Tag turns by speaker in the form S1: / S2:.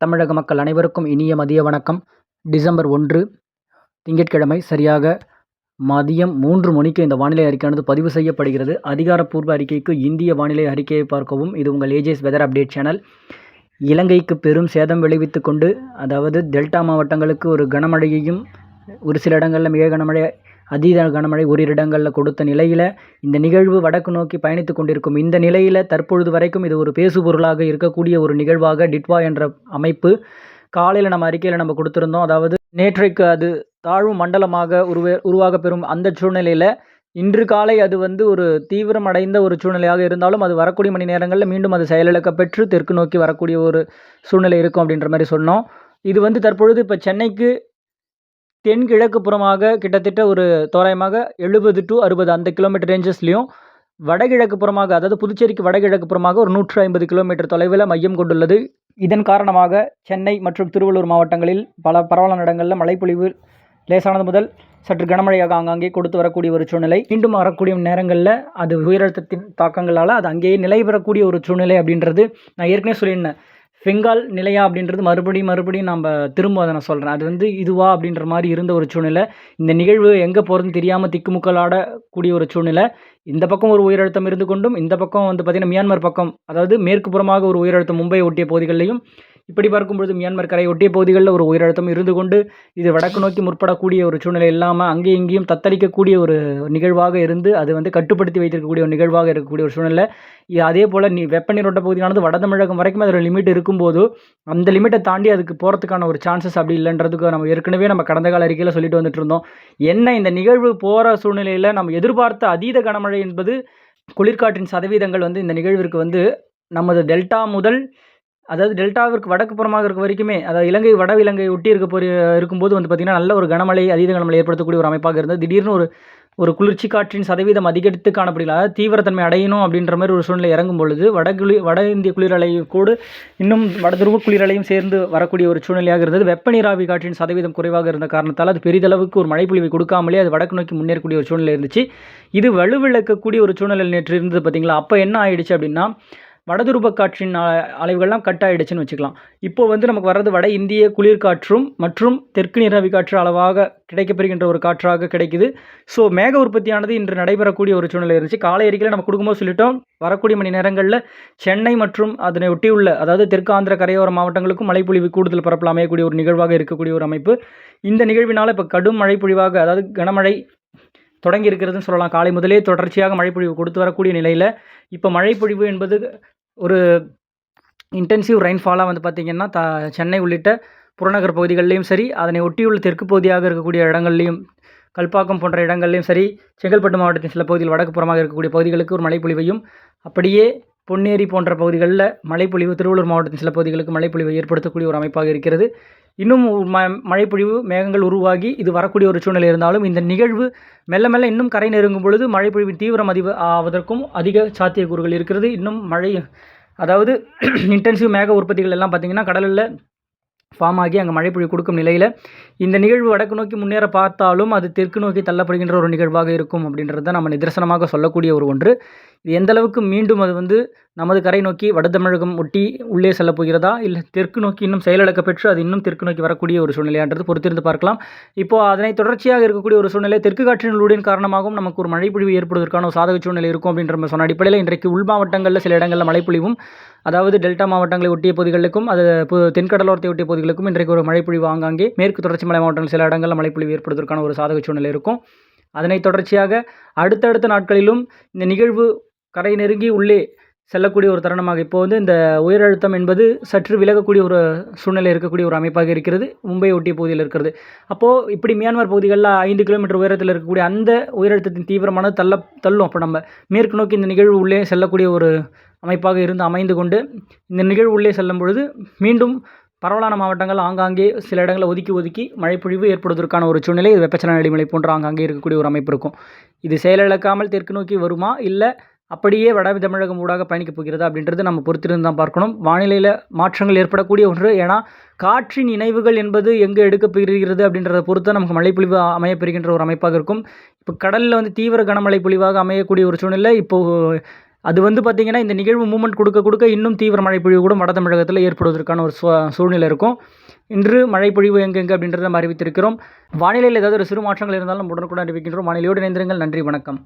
S1: தமிழக மக்கள் அனைவருக்கும் இனிய மதிய வணக்கம். டிசம்பர் ஒன்று திங்கட்கிழமை சரியாக மதியம் மூன்று மணிக்கு இந்த வானிலை அறிக்கையானது பதிவு செய்யப்படுகிறது. அதிகாரப்பூர்வ அறிக்கைக்கு இந்திய வானிலை அறிக்கையை பார்க்கவும். இது உங்கள் ஏஜேஸ் வெதர் அப்டேட் சேனல். இலங்கைக்கு பெரும் சேதம் விளைவித்து கொண்டு அதாவது டெல்டா மாவட்டங்களுக்கு ஒரு கனமழையையும் ஒரு சில இடங்களில் மிக கனமழை அதீத கனமழை ஓரிரு இடங்களில் கொடுத்த நிலையில் இந்த நிகழ்வு வடக்கு நோக்கி பயணித்து கொண்டிருக்கும். இந்த நிலையில் தற்பொழுது வரைக்கும் இது ஒரு பேசுபொருளாக இருக்கக்கூடிய ஒரு நிகழ்வாக டிட்வா என்ற அமைப்பு காலையில் நம்ம அறிக்கையில் நம்ம கொடுத்துருந்தோம். அதாவது நேற்றைக்கு அது தாழ்வு மண்டலமாக உருவே உருவாக பெறும் அந்த சூழ்நிலையில் இன்று காலை அது வந்து ஒரு தீவிரமடைந்த ஒரு சூழ்நிலையாக இருந்தாலும் அது வரக்கூடிய மணி நேரங்களில் மீண்டும் அது செயலிழக்க பெற்று தெற்கு நோக்கி வரக்கூடிய ஒரு சூழ்நிலை இருக்கும் அப்படின்ற மாதிரி சொன்னோம். இது வந்து தற்பொழுது இப்போ சென்னைக்கு தென்கிழக்கு புறமாக கிட்டத்தட்ட ஒரு தோராயமாக எழுபது டு அறுபது அந்த கிலோமீட்டர் ரேஞ்சஸ்லேயும் வடகிழக்கு புறமாக அதாவது புதுச்சேரிக்கு வடகிழக்கு புறமாக ஒரு நூற்று ஐம்பது கிலோமீட்டர் தொலைவில் மையம் கொண்டுள்ளது. இதன் காரணமாக சென்னை மற்றும் திருவள்ளூர் மாவட்டங்களில் பல பரவலான இடங்களில் மழைப்பொழிவு லேசானது முதல் சற்று கனமழையாக ஆங்காங்கே கொடுத்து வரக்கூடிய ஒரு சூழ்நிலை. மீண்டும் வரக்கூடிய நேரங்களில் அது உயரழுத்தத்தின் தாக்கங்களால் அது அங்கேயே நிலை பெறக்கூடிய ஒரு சூழ்நிலை அப்படின்றது நான் ஏற்கனவே சொல்லியிருந்தேன். பெங்கால் நிலையா அப்படின்றது மறுபடியும் மறுபடியும் நம்ம திரும்ப அதை நான் சொல்கிறேன் அது வந்து இதுவா அப்படின்ற மாதிரி இருந்த ஒரு சூழ்நிலை. இந்த நிகழ்வு எங்கே போகிறதுன்னு தெரியாமல் திக்குமுக்கலாடக்கூடிய ஒரு சூழ்நிலை. இந்த பக்கம் ஒரு உயரழுத்தம் இருந்து கொண்டும் இந்த பக்கம் வந்து பார்த்திங்கன்னா மியான்மர் பக்கம் அதாவது மேற்கு புறமாக ஒரு உயரழுத்தம் மும்பை ஒட்டிய பகுதிகளிலையும் இப்படி பார்க்கும்பொழுது மியான்மர் கரை ஒட்டிய பகுதிகளில் ஒரு உயரழுத்தம் இருந்து கொண்டு இது வடக்கு நோக்கி முற்படக்கூடிய ஒரு சூழ்நிலை இல்லாமல் அங்கேயும் இங்கேயும் தத்தளிக்கக்கூடிய ஒரு நிகழ்வாக இருந்து அது வந்து கட்டுப்படுத்தி வைத்திருக்கக்கூடிய ஒரு நிகழ்வாக இருக்கக்கூடிய ஒரு சூழ்நிலை. அதே போல் நீ வெப்பநீரோட்ட பகுதியானது வட தமிழகம் வரைக்கும் அதில் லிமிட் இருக்கும்போது அந்த லிமிட்டை தாண்டி அதுக்கு போகிறதுக்கான ஒரு சான்சஸ் அப்படி இல்லைன்றதுக்கு நம்ம ஏற்கனவே நம்ம கடந்த கால அறிக்கையில் சொல்லிட்டு வந்துட்டு இருந்தோம். என்ன இந்த நிகழ்வு போகிற சூழ்நிலையில் நம்ம எதிர்பார்த்த அதீத கனமழை என்பது குளிர்காற்றின் சதவீதங்கள் வந்து இந்த நிகழ்விற்கு வந்து நமது டெல்டா முதல் அதாவது டெல்டாவிற்கு வடக்கு புறமாக இருக்க வரைக்குமே அதாவது இலங்கை வட இலங்கை ஒட்டி இருக்க போய் இருக்கும்போது வந்து பார்த்திங்கன்னா நல்ல ஒரு கனமழை அதீத கனமழை ஏற்படுத்தக்கூடிய ஒரு அமைப்பாக இருந்தது. திடீர்னு ஒரு ஒரு குளிர்ச்சி காற்றின் சதவீதம் அதிகரித்து காணப்படுகிறது அதாவது தீவிரத்தன்மை அடையணும் அப்படின்ற மாதிரி ஒரு சூழ்நிலை இறங்கும் பொழுது வடகுளி வட இந்திய குளிரலை கூட இன்னும் வடதுருவ குளிரலையும் சேர்ந்து வரக்கூடிய ஒரு சூழ்நிலையாக இருந்தது. வெப்ப நீராவி காற்றின் சதவீதம் குறைவாக இருந்த காரணத்தால் அது பெரிதளவுக்கு ஒரு மழைப்பொழிவை கொடுக்காமலே அது வடக்கு நோக்கி முன்னேறக்கூடிய ஒரு சூழ்நிலை இருந்துச்சு. இது வலுவிழக்கக்கூடிய ஒரு சூழ்நிலை நேற்று இருந்தது பார்த்தீங்களா அப்போ என்ன ஆயிடுச்சு அப்படின்னா வடதுருப காற்றின் அலைவுகள்லாம் கட் ஆகிடுச்சுன்னு வச்சுக்கலாம். இப்போ வந்து நமக்கு வர்றது வட இந்திய குளிர்காற்றும் மற்றும் தெற்கு நீராவி காற்று அளவாக கிடைக்கப்பெறுகின்ற ஒரு காற்றாக கிடைக்குது. ஸோ மேக உற்பத்தியானது இன்று நடைபெறக்கூடிய ஒரு சூழ்நிலை இருந்துச்சு. காலை அறிக்கையில் நம்ம கொடுக்கும்போது சொல்லிட்டோம். வரக்கூடிய மணி நேரங்களில் சென்னை மற்றும் அதனை ஒட்டியுள்ள அதாவது தெற்கு ஆந்திர கரையோர மாவட்டங்களுக்கும் மழைப்பொழிவு கூடுதல் பரப்பில் அமையக்கூடிய ஒரு நிகழ்வாக இருக்கக்கூடிய ஒரு அமைப்பு. இந்த நிகழ்வினால் இப்போ கடும் மழைப்பொழிவாக அதாவது கனமழை தொடங்கி இருக்கிறதுன்னு சொல்லலாம். காலை முதலே தொடர்ச்சியாக மழைப்பொழிவு கொடுத்து வரக்கூடிய நிலையில் இப்போ மழைப்பொழிவு என்பது ஒரு இன்டென்சிவ் ரெயின்ஃபாலாக வந்து பார்த்திங்கன்னா த சென்னை உள்ளிட்ட புறநகர் பகுதிகளிலையும் சரி அதனை ஒட்டியுள்ள தெற்கு பகுதியாக இருக்கக்கூடிய இடங்கள்லையும் கல்பாக்கம் போன்ற இடங்கள்லையும் சரி செங்கல்பட்டு மாவட்டத்தின் சில பகுதியில் வடக்கு புறமாக இருக்கக்கூடிய பகுதிகளுக்கு ஒரு மழைப்பொழிவையும் அப்படியே பொன்னேரி போன்ற பகுதிகளில் மழைப்பொழிவு திருவள்ளூர் மாவட்டத்தின் சில பகுதிகளுக்கு மழைப்பொழிவை ஏற்படுத்தக்கூடிய ஒரு அமைப்பாக இருக்கிறது. இன்னும் ம மழைப்பொழிவு மேகங்கள் உருவாகி இது வரக்கூடிய ஒரு சூழ்நிலை இருந்தாலும் இந்த நிகழ்வு மெல்ல மெல்ல இன்னும் கரை நெருங்கும் பொழுது மழைப்பொழிவின் தீவிரம் அதிக ஆவதற்கும் அதிக சாத்தியக்கூறுகள் இருக்கிறது. இன்னும் மழை அதாவது இன்டென்சிவ் மேக உற்பத்திகள் எல்லாம் பார்த்திங்கன்னா கடலில் ஃபார்ம் ஆகி அங்கே மழைப்பொழிவு கொடுக்கும் நிலையில் இந்த நிகழ்வு வடக்கு நோக்கி முன்னேற பார்த்தாலும் அது தெற்கு நோக்கி தள்ளப்படுகின்ற ஒரு நிகழ்வாக இருக்கும் அப்படின்றத நம்ம நிதர்சனமாக சொல்லக்கூடிய ஒரு ஒன்று. எந்த அளவுக்கு மீண்டும் அது வந்து நமது கரை நோக்கி வட தமிழகம் ஒட்டி உள்ளே செல்ல போகிறதா? இல்லை தெற்கு நோக்கி இன்னும் செயலிழக்க பெற்று அது இன்னும் தெற்கு நோக்கி வரக்கூடிய ஒரு சூழ்நிலையான்றது பொறுத்திருந்து பார்க்கலாம். இப்போது அதனை தொடர்ச்சியாக இருக்கக்கூடிய ஒரு சூழ்நிலை தெற்கு காற்றினுடைய காரணமாகவும் நமக்கு ஒரு மழைப்பொழிவு ஏற்படுவதற்கான ஒரு சாதக சூழ்நிலை இருக்கும் அப்படின்ற சொன்ன அடிப்படையில் இன்றைக்கு உள் மாவட்டங்களில் சில இடங்களில் மழைப்பொழிவும் அதாவது டெல்டா மாவட்டங்களை ஒட்டிய பகுதிகளுக்கும் அது தென்கடலோரத்தை ஒட்டிய பகுதிகளுக்கும் இன்றைக்கு ஒரு மழைப்பொழிவு ஆங்காங்கே மேற்கு தொடர்ச்சி மலை மாவட்டங்கள் சில இடங்களில் மழைப்பொழிவு ஏற்படுவதற்கான ஒரு சாதக சூழ்நிலை இருக்கும். அதனை தொடர்ச்சியாக அடுத்தடுத்த நாட்களிலும் இந்த நிகழ்வு கரை நெருங்கி உள்ளே செல்லக்கூடிய ஒரு தருணமாக. இப்போ வந்து இந்த உயரழுத்தம் என்பது சற்று விலகக்கூடிய ஒரு சூழ்நிலை இருக்கக்கூடிய ஒரு அமைப்பாக இருக்கிறது. மும்பை ஒட்டிய பகுதியில் இருக்கிறது. அப்போது இப்படி மியான்மர் பகுதிகளில் ஐந்து கிலோமீட்டர் உயரத்தில் இருக்கக்கூடிய அந்த உயரழுத்தத்தின் தீவிரமான தள்ள தள்ளும். அப்போ நம்ம மேற்கு நோக்கி இந்த நிகழ்வு உள்ளே செல்லக்கூடிய ஒரு அமைப்பாக இருந்து அமைந்து கொண்டு இந்த நிகழ்வு உள்ளே செல்லும் பொழுது மீண்டும் பரவலான மாவட்டங்கள் ஆங்காங்கே சில இடங்களை ஒதுக்கி ஒதுக்கி மழைப்பொழிவு ஏற்படுவதற்கான ஒரு சூழ்நிலை இது வெப்பச்சலன அடிமலை போன்ற ஆங்காங்கே இருக்கக்கூடிய ஒரு அமைப்பு இருக்கும். இது செயலிழக்காமல் தெற்கு நோக்கி வருமா? இல்லை அப்படியே வட தமிழகம் ஊடாக பயணிக்கப் போகிறதா அப்படின்றது நம்ம பொறுத்திருந்து தான் பார்க்கணும். வானிலையில் மாற்றங்கள் ஏற்படக்கூடிய ஒன்று. ஏன்னா காற்றின் இணைவுகள் என்பது எங்கே எடுக்கப்படுகிறது அப்படின்றத பொறுத்து நமக்கு மழைப்பொழிவு அமையப்பெறுகின்ற ஒரு அமைப்பாக இருக்கும். இப்போ கடலில் வந்து தீவிர கனமழை பொழிவாக அமையக்கூடிய ஒரு சூழ்நிலை. இப்போது அது வந்து பார்த்திங்கன்னா இந்த நிகழ்வு மூமெண்ட் கொடுக்க கொடுக்க இன்னும் தீவிர மழைப்பொழிவு கூட வட தமிழகத்தில் ஏற்படுவதற்கான ஒரு சூ சூழ்நிலை இருக்கும். இன்று மழைப்பொழிவு எங்கெங்கே அப்படின்றத நம்ம அறிவித்திருக்கிறோம். வானிலையில் ஏதாவது ஒரு சிறு மாற்றங்கள் இருந்தாலும் உடனுக்குடன் அறிவிக்கின்றோம். வானிலையோடு இணைந்திருங்கள். நன்றி வணக்கம்.